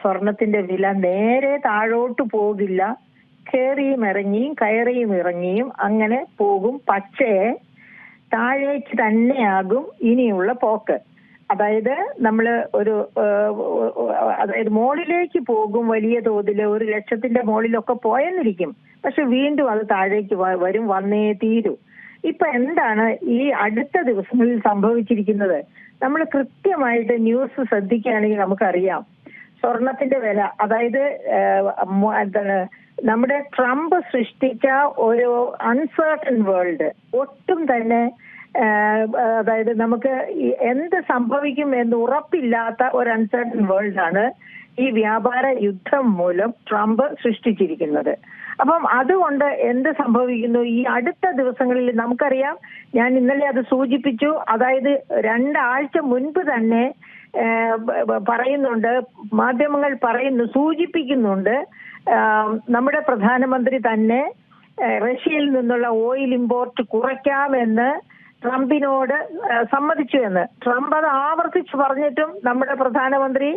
സ്വർണത്തിന്റെ വില നേരെ താഴോട്ട് പോകില്ല. കയറിയും ഇറങ്ങിയും കയറിയും ഇറങ്ങിയും അങ്ങനെ പോകും. പക്ഷേ താഴേക്ക് തന്നെയാകും ഇനിയുള്ള പോക്ക്. അതായത് നമ്മൾ ഒരു അതായത് മോളിലേക്ക് പോകും വലിയ തോതിൽ ഒരു ലക്ഷത്തിന്റെ മോളിലൊക്കെ പോയെന്നിരിക്കും. പക്ഷെ വീണ്ടും അത് താഴേക്ക് വരും വന്നേ തീരൂ. ഇപ്പൊ എന്താണ് ഈ അടുത്ത ദിവസങ്ങളിൽ സംഭവിച്ചിരിക്കുന്നത്? നമ്മൾ കൃത്യമായിട്ട് ന്യൂസ് ശ്രദ്ധിക്കുകയാണെങ്കിൽ നമുക്കറിയാം. സ്വർണത്തിന്റെ വില. അതായത് എന്താണ് നമ്മുടെ ട്രംപ് സൃഷ്ടിച്ച ഒരു അൺസേർട്ടൺ വേൾഡ് ഒട്ടും തന്നെ അതായത് നമുക്ക് എന്ത് സംഭവിക്കും എന്ന് ഉറപ്പില്ലാത്ത ഒരു അൺസേർട്ടൺ വേൾഡാണ് ഈ വ്യാപാര യുദ്ധം മൂലം ട്രംപ് സൃഷ്ടിച്ചിരിക്കുന്നത്. അപ്പം അതുകൊണ്ട് എന്ത് സംഭവിക്കുന്നു? ഈ അടുത്ത ദിവസങ്ങളിൽ നമുക്കറിയാം ഞാൻ ഇന്നലെ അത് സൂചിപ്പിച്ചു. അതായത് രണ്ടാഴ്ച മുൻപ് തന്നെ പറയുന്നുണ്ട് മാധ്യമങ്ങൾ പറയുന്നു സൂചിപ്പിക്കുന്നുണ്ട് നമ്മുടെ പ്രധാനമന്ത്രി തന്നെ റഷ്യയിൽ നിന്നുള്ള ഓയിൽ ഇമ്പോർട്ട് കുറയ്ക്കാമെന്ന് ട്രംപിനോട് സമ്മതിച്ചു എന്ന്. ട്രംപ് അത് ആവർത്തിച്ച് പറഞ്ഞിട്ടും നമ്മുടെ പ്രധാനമന്ത്രി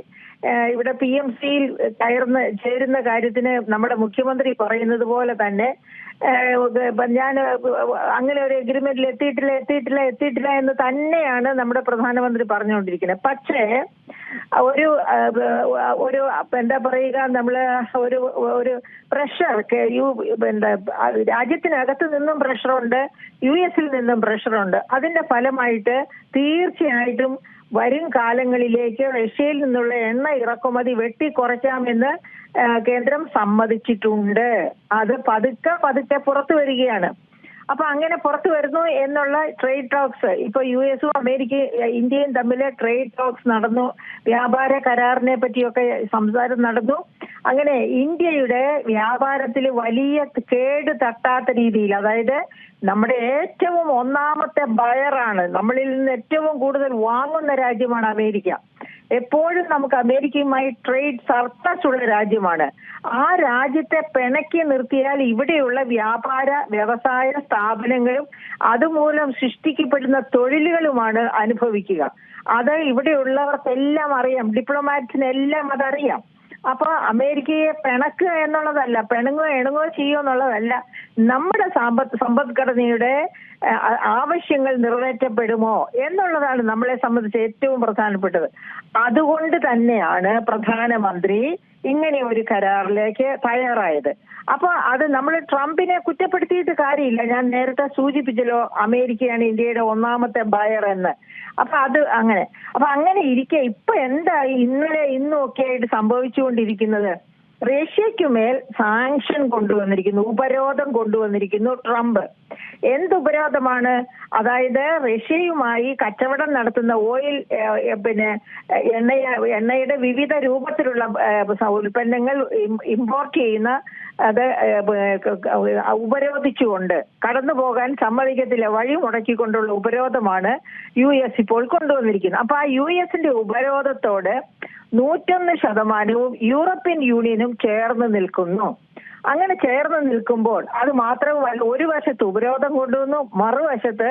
ഇവിടെ പി എം സിയിൽ കയറുന്ന ചേരുന്ന കാര്യത്തിന് നമ്മുടെ മുഖ്യമന്ത്രി പറയുന്നത് പോലെ തന്നെ ഞാൻ അങ്ങനെ ഒരു എഗ്രിമെന്റിൽ എത്തിയിട്ടില്ല എത്തിയിട്ടില്ല എത്തിയിട്ടില്ല എന്ന് തന്നെയാണ് നമ്മുടെ പ്രധാനമന്ത്രി പറഞ്ഞുകൊണ്ടിരിക്കുന്നത്. പക്ഷേ ഒരു ഒരു എന്താ പറയുക നമ്മൾ ഒരു ഒരു പ്രഷർ യു എന്താ രാജ്യത്തിനകത്ത് നിന്നും പ്രഷറുണ്ട് യു എസിൽ നിന്നും പ്രഷറുണ്ട് അതിന്റെ ഫലമായിട്ട് തീർച്ചയായിട്ടും വരും കാലങ്ങളിലേക്ക് റഷ്യയിൽ നിന്നുള്ള എണ്ണ ഇറക്കുമതി വെട്ടിക്കുറയ്ക്കാമെന്ന് കേന്ദ്രം സമ്മതിച്ചിട്ടുണ്ട്. അത് പതുക്കെ പതുക്കെ പുറത്തു വരികയാണ്. അപ്പൊ അങ്ങനെ പുറത്തു വരുന്നു എന്നുള്ള ട്രേഡ് ടോക്സ് ഇപ്പൊ യു എസും അമേരിക്കയും ഇന്ത്യയും തമ്മിൽ ട്രേഡ് ടോക്സ് നടന്നു. വ്യാപാര കരാറിനെ പറ്റിയൊക്കെ സംസാരം നടന്നു. അങ്ങനെ ഇന്ത്യയുടെ വ്യാപാരത്തിൽ വലിയ കേട് തട്ടാത്ത രീതിയിൽ അതായത് നമ്മുടെ ഏറ്റവും ഒന്നാമത്തെ ബയറാണ് നമ്മളിൽ നിന്ന് ഏറ്റവും കൂടുതൽ വാങ്ങുന്ന രാജ്യമാണ് അമേരിക്ക. എപ്പോഴും നമുക്ക് അമേരിക്കയുമായി ട്രേഡ് സർപ്ലസ് ഉള്ള രാജ്യമാണ്. ആ രാജ്യത്തെ പിണക്കി നിർത്തിയാൽ ഇവിടെയുള്ള വ്യാപാര വ്യവസായ സ്ഥാപനങ്ങളും അതുമൂലം സൃഷ്ടിക്കപ്പെടുന്ന തൊഴിലുകളുമാണ് അനുഭവിക്കുക. അത് ഇവിടെയുള്ളവർക്കെല്ലാം അറിയാം. ഡിപ്ലോമാറ്റിനെല്ലാം അതറിയാം. അപ്പൊ അമേരിക്കയെ പിണക്കുക എന്നുള്ളതല്ല പിണങ്ങോ എണുങ്ങോ ചെയ്യുക എന്നുള്ളതല്ല നമ്മുടെ സമ്പദ് സമ്പദ്ഘടനയുടെ ആവശ്യങ്ങൾ നിറവേറ്റപ്പെടുമോ എന്നുള്ളതാണ് നമ്മളെ സംബന്ധിച്ച് ഏറ്റവും പ്രധാനപ്പെട്ടത്. അതുകൊണ്ട് തന്നെയാണ് പ്രധാനമന്ത്രി ഇങ്ങനെ ഒരു കരാറിലേക്ക് തയ്യാറായത്. അപ്പൊ അത് നമ്മൾ ട്രംപിനെ കുറ്റപ്പെടുത്തിയിട്ട് കാര്യമില്ല. ഞാൻ നേരത്തെ സൂചിപ്പിച്ചല്ലോ അമേരിക്കയാണ് ഇന്ത്യയുടെ ഒന്നാമത്തെ ബയർ എന്ന്. അപ്പൊ അത് അങ്ങനെ. അപ്പൊ അങ്ങനെ ഇരിക്കെ ഇപ്പൊ എന്തായി ഇന്നലെ ഇന്നും ഒക്കെ ആയിട്ട് സംഭവിച്ചുകൊണ്ടിരിക്കുന്നത്? റഷ്യയ്ക്കുമേൽ സാങ്ഷൻ കൊണ്ടുവന്നിരിക്കുന്നു ഉപരോധം കൊണ്ടുവന്നിരിക്കുന്നു ട്രംപ്. എന്ത് ഉപരോധമാണ്? അതായത് റഷ്യയുമായി കച്ചവടം നടത്തുന്ന ഓയിൽ പിന്നെ എണ്ണ എണ്ണയുടെ വിവിധ രൂപത്തിലുള്ള ഉൽപ്പന്നങ്ങൾ ഇമ്പോർട്ട് ചെയ്യുന്ന അത് ഉപരോധിച്ചുകൊണ്ട് കടന്നു പോകാൻ സമ്മതിക്കത്തില്ല വഴി മുടക്കിക്കൊണ്ടുള്ള ഉപരോധമാണ് യു എസ് ഇപ്പോൾ കൊണ്ടുവന്നിരിക്കുന്നത്. അപ്പൊ ആ യു എസിന്റെ ഉപരോധത്തോട് നൂറ്റൊന്ന് ശതമാനവും യൂറോപ്യൻ യൂണിയനും ചേർന്ന് നിൽക്കുന്നു. അങ്ങനെ ചേർന്ന് നിൽക്കുമ്പോൾ അത് മാത്രമല്ല ഒരു വശത്ത് ഉപരോധം കൊണ്ടുവന്നു മറുവശത്ത്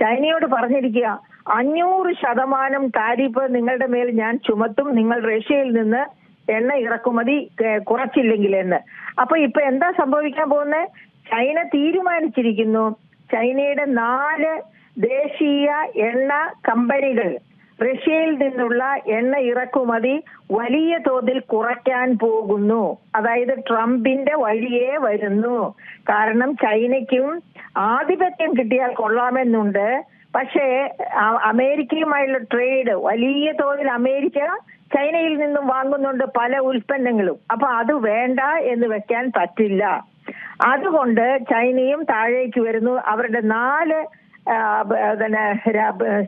ചൈനയോട് പറഞ്ഞിരിക്കുക അഞ്ഞൂറ് ശതമാനം താരിഫ് നിങ്ങളുടെ മേൽ ഞാൻ ചുമത്തും നിങ്ങൾ റഷ്യയിൽ നിന്ന് എണ്ണ ഇറക്കുമതി കുറച്ചില്ലെങ്കിൽ എന്ന്. അപ്പൊ ഇപ്പൊ എന്താ സംഭവിക്കാൻ പോകുന്നത് ചൈന തീരുമാനിച്ചിരിക്കുന്നു ചൈനയുടെ നാല് ദേശീയ എണ്ണ കമ്പനികൾ റഷ്യയിൽ നിന്നുള്ള എണ്ണ ഇറക്കുമതി വലിയ തോതിൽ കുറയ്ക്കാൻ പോകുന്നു. അതായത് ട്രംപിന്റെ വഴിയേ വരുന്നു. കാരണം ചൈനയ്ക്കും ആധിപത്യം കിട്ടിയാൽ കൊള്ളാമെന്നുണ്ട്. പക്ഷേ അമേരിക്കയുമായുള്ള ട്രേഡ് വലിയ തോതിൽ അമേരിക്ക ചൈനയിൽ നിന്നും വാങ്ങുന്നുണ്ട് പല ഉൽപ്പന്നങ്ങളും. അപ്പൊ അത് വേണ്ട എന്ന് വെക്കാൻ പറ്റില്ല. അതുകൊണ്ട് ചൈനയും താഴേക്ക് വരുന്നു. അവരുടെ നാല് പിന്നെ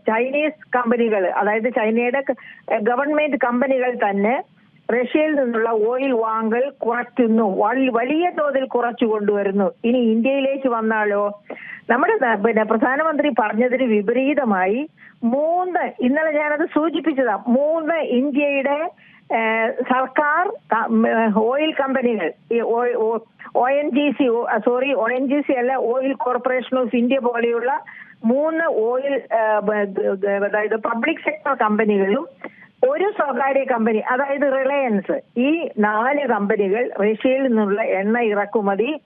ചൈനീസ് കമ്പനികൾ അതായത് ചൈനയുടെ ഗവൺമെന്റ് കമ്പനികൾ തന്നെ റഷ്യയിൽ നിന്നുള്ള ഓയിൽ വാങ്ങൽ കുറയ്ക്കുന്നു. വലിയ തോതിൽ കുറച്ചു കൊണ്ടുവരുന്നു. ഇനി ഇന്ത്യയിലേക്ക് വന്നാലോ? നമ്മുടെ പിന്നെ പ്രധാനമന്ത്രി പറഞ്ഞതിന് വിപരീതമായി മൂന്ന് ഇന്നലെ ഞാനത് സൂചിപ്പിച്ചതാ മൂന്ന് ഇന്ത്യയുടെ സർക്കാർ ഓയിൽ കമ്പനികൾ O N G C sorry O N G C അല്ല ഓയിൽ കോർപ്പറേഷൻ ഓഫ് ഇന്ത്യ പോലെയുള്ള മൂന്ന് ഓയിൽ അതായത് പബ്ലിക് സെക്ടർ കമ്പനികളും ഒരു സ്വകാര്യ കമ്പനി അതായത് റിലയൻസ് ഈ നാല് കമ്പനികൾ റഷ്യയിൽ നിന്നുള്ള എണ്ണ ഇറക്കുമതി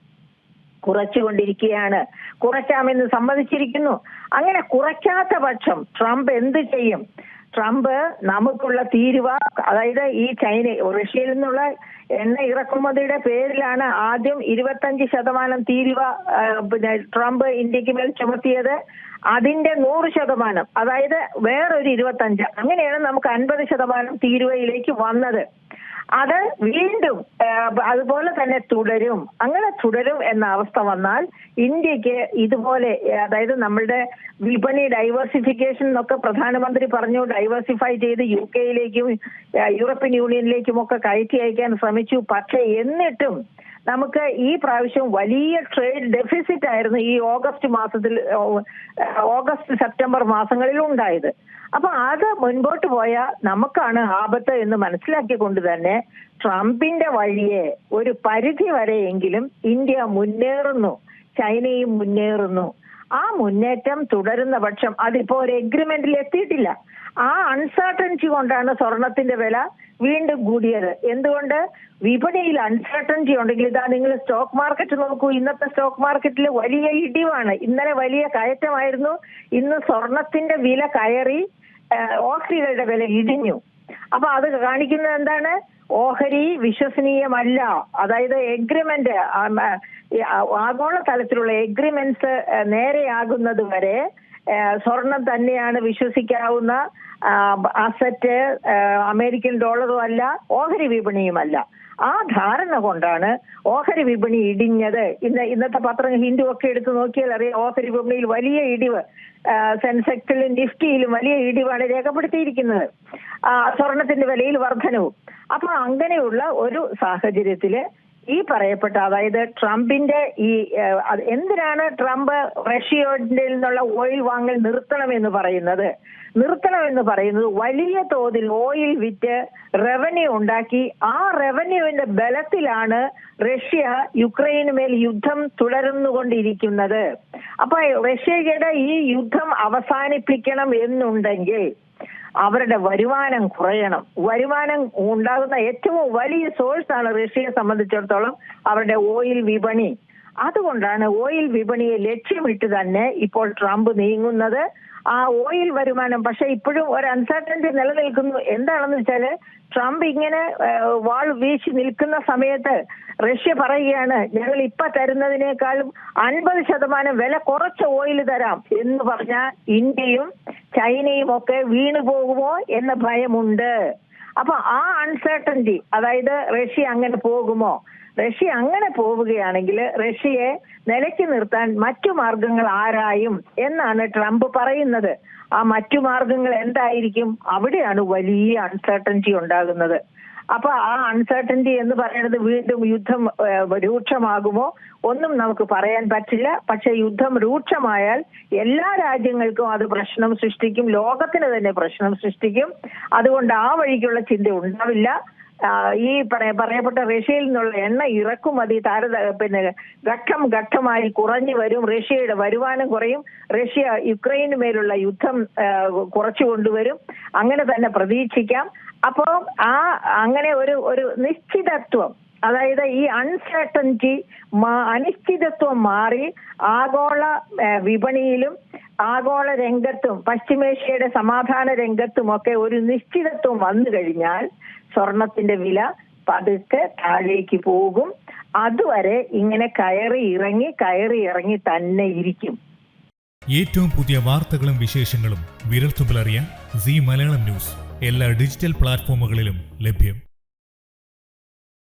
കുറച്ചുകൊണ്ടിരിക്കുകയാണ്. കുറയ്ക്കാമെന്ന് സമ്മതിച്ചിരിക്കുന്നു. അങ്ങനെ കുറയ്ക്കാത്ത പക്ഷം ട്രംപ് എന്ത് ചെയ്യും? ട്രംപ് നമുക്കുള്ള തീരുവ അതായത് ഈ ചൈന റഷ്യയിൽ നിന്നുള്ള എണ്ണ ഇറക്കുമതിയുടെ പേരിലാണ് ആദ്യം ഇരുപത്തഞ്ച് ശതമാനം തീരുവ പിന്നെ ട്രംപ് ഇന്ത്യയ്ക്ക് മേൽ ചുമത്തിയത്. അതിന്റെ നൂറ് ശതമാനം അതായത് വേറൊരു ഇരുപത്തഞ്ച് അങ്ങനെയാണ് നമുക്ക് അൻപത് ശതമാനം തീരുവയിലേക്ക് വന്നത്. അത് വീണ്ടും അതുപോലെ തന്നെ തുടരും. അങ്ങനെ തുടരും എന്ന അവസ്ഥ വന്നാൽ ഇന്ത്യയ്ക്ക് ഇതുപോലെ അതായത് നമ്മളുടെ വിപണി ഡൈവേഴ്സിഫിക്കേഷൻ എന്നൊക്കെ പ്രധാനമന്ത്രി പറഞ്ഞു ഡൈവേഴ്സിഫൈ ചെയ്ത് യു കെയിലേക്കും യൂറോപ്യൻ യൂണിയനിലേക്കും ഒക്കെ കയറ്റി അയക്കാൻ ശ്രമിച്ചു. പക്ഷേ എന്നിട്ടും നമുക്ക് ഈ പ്രാവശ്യം വലിയ ട്രേഡ് ഡെഫിസിറ്റ് ആയിരുന്നു ഈ ഓഗസ്റ്റ് മാസത്തിൽ ഓഗസ്റ്റ് സെപ്റ്റംബർ മാസങ്ങളിൽ ഉണ്ടായത് അപ്പൊ അത് മുൻപോട്ട് പോയാൽ നമുക്കാണ് ആപത്ത് എന്ന് മനസ്സിലാക്കിക്കൊണ്ട് തന്നെ ട്രംപിന്റെ വഴിയെ ഒരു പരിധി വരെയെങ്കിലും ഇന്ത്യ മുന്നേറുന്നു. ചൈനയും മുന്നേറുന്നു. ആ മുന്നേറ്റം തുടരുന്ന പക്ഷം അതിപ്പോ ഒരു എഗ്രിമെന്റിൽ എത്തിയിട്ടില്ല. ആ അൺസർട്ടന്റി കൊണ്ടാണ് സ്വർണത്തിന്റെ വില വീണ്ടും കൂടിയത്. എന്തുകൊണ്ട്? വിപണിയിൽ അൺസർട്ടന്റി ഉണ്ടെങ്കിൽ ഇതാ നിങ്ങൾ സ്റ്റോക്ക് മാർക്കറ്റ് നോക്കൂ. ഇന്നത്തെ സ്റ്റോക്ക് മാർക്കറ്റിൽ വലിയ ഇടിവാണ്. ഇന്നലെ വലിയ കയറ്റമായിരുന്നു. ഇന്ന് സ്വർണത്തിന്റെ വില കയറി ഓഹരികളുടെ വില ഇടിഞ്ഞു. അപ്പൊ അത് കാണിക്കുന്നത് എന്താണ്? ഓഹരി വിശ്വസനീയമല്ല. അതായത് എഗ്രിമെന്റ് ആഗോള തലത്തിലുള്ള എഗ്രിമെന്റ്സ് നേരെയാകുന്നത് വരെ സ്വർണം തന്നെയാണ് വിശ്വസിക്കാവുന്ന അസറ്റ് അമേരിക്കൻ ഡോളറും അല്ല ഓഹരി വിപണിയുമല്ല. ആ ധാരണ കൊണ്ടാണ് ഓഹരി വിപണി ഇടിഞ്ഞത്. ഇന്ന് ഇന്നത്തെ പത്രം ഹിന്ദു ഒക്കെ എടുത്തു നോക്കിയാൽ അറിയാം ഓഹരി വിപണിയിൽ വലിയ ഇടിവ് സെൻസെക്സിലും നിഫ്റ്റിയിലും വലിയ ഇടിവാണ് രേഖപ്പെടുത്തിയിരിക്കുന്നത്. സ്വർണത്തിന്റെ വിലയിൽ വർധനവും അപ്പൊ അങ്ങനെയുള്ള ഒരു സാഹചര്യത്തിൽ ഈ പറയപ്പെട്ട അതായത് ട്രംപിന്റെ ഈ എന്തിനാണ് ട്രംപ് റഷ്യയുടെ നിന്നുള്ള ഓയിൽ വാങ്ങൽ നിർത്തണമെന്ന് പറയുന്നത്? നിർത്തണമെന്ന് പറയുന്നത് വലിയ തോതിൽ ഓയിൽ വിറ്റ് റവന്യൂ ഉണ്ടാക്കി ആ റവന്യൂവിന്റെ ബലത്തിലാണ് റഷ്യ യുക്രൈന് മേൽ യുദ്ധം തുടർന്നുകൊണ്ടിരിക്കുന്നത്. അപ്പൊ റഷ്യയുടെ ഈ യുദ്ധം അവസാനിപ്പിക്കണം എന്നുണ്ടെങ്കിൽ അവരുടെ വരുമാനം കുറയണം. വരുമാനം ഉണ്ടാകുന്ന ഏറ്റവും വലിയ സോഴ്സ് ആണ് റഷ്യയെ സംബന്ധിച്ചിടത്തോളം അവരുടെ ഓയിൽ വിപണി. അതുകൊണ്ടാണ് ഓയിൽ വിപണിയെ ലക്ഷ്യമിട്ട് തന്നെ ഇപ്പോൾ ട്രംപ് നീങ്ങുന്നത്. ആ ഓയിൽ വരുമാനം പക്ഷെ ഇപ്പോഴും ഒരു അൺസർട്ടന്റി നിലനിൽക്കുന്നു. എന്താണെന്ന് വെച്ചാൽ ട്രംപ് ഇങ്ങനെ വാൾ വീശി നിൽക്കുന്ന സമയത്ത് റഷ്യ പറയുകയാണ് ഞങ്ങൾ ഇപ്പൊ തരുന്നതിനേക്കാളും അൻപത് ശതമാനം വില കുറച്ച് ഓയിൽ തരാം എന്ന് പറഞ്ഞ ഇന്ത്യയും ചൈനയും ഒക്കെ വീണു പോകുമോ എന്ന ഭയമുണ്ട്. അപ്പൊ ആ അൺസർട്ടന്റി അതായത് റഷ്യ അങ്ങനെ പോകുമോ? റഷ്യ അങ്ങനെ പോവുകയാണെങ്കിൽ റഷ്യയെ നിലയ്ക്ക് നിർത്താൻ മറ്റു മാർഗങ്ങൾ ആരായും എന്നാണ് ട്രംപ് പറയുന്നത്. ആ മറ്റു മാർഗങ്ങൾ എന്തായിരിക്കും? അവിടെയാണ് വലിയ അൺസർട്ടന്റി ഉണ്ടാകുന്നത്. അപ്പൊ ആ അൺസർട്ടന്റി എന്ന് പറയുന്നത് വീണ്ടും യുദ്ധം രൂക്ഷമാകുമോ? ഒന്നും നമുക്ക് പറയാൻ പറ്റില്ല. പക്ഷെ യുദ്ധം രൂക്ഷമായാൽ എല്ലാ രാജ്യങ്ങൾക്കും അത് പ്രശ്നം സൃഷ്ടിക്കും. ലോകത്തിന് തന്നെ പ്രശ്നം സൃഷ്ടിക്കും. അതുകൊണ്ട് ആ വഴിക്കുള്ള ചിന്ത ഉണ്ടാവില്ല. ഈ പറയ- പറയപ്പെട്ട റഷ്യയിൽ നിന്നുള്ള എണ്ണ ഇറക്കുമതി താരത പിന്നെ ഘട്ടം ഘട്ടമായി കുറഞ്ഞു വരും. റഷ്യയുടെ വരുമാനം കുറയും. റഷ്യ യുക്രൈന് മേലുള്ള യുദ്ധം കുറച്ചു കൊണ്ടുവരും. അങ്ങനെ തന്നെ പ്രതീക്ഷിക്കാം. അപ്പോൾ ആ അങ്ങനെ ഒരു ഒരു നിശ്ചിതത്വം അതായത് ഈ അൺസർട്ടന്റി അനിശ്ചിതത്വം മാറി ആഗോള വിപണിയിലും ആഗോള രംഗത്തും പശ്ചിമേഷ്യയുടെ സമാധാന രംഗത്തും ഒക്കെ ഒരു നിശ്ചിതത്വം വന്നു കഴിഞ്ഞാൽ സ്വർണത്തിന്റെ വില പതുക്കെ താഴേക്ക് പോകും. അതുവരെ ഇങ്ങനെ കയറി ഇറങ്ങി കയറി ഇറങ്ങി തന്നെ ഇരിക്കും. ഏറ്റവും പുതിയ വാർത്തകളും വിശേഷങ്ങളും വിരൽത്തുമ്പിലറിയാൻ സി മലയാളം ന്യൂസ്. എല്ലാ ഡിജിറ്റൽ പ്ലാറ്റ്ഫോമുകളിലും ലഭ്യം.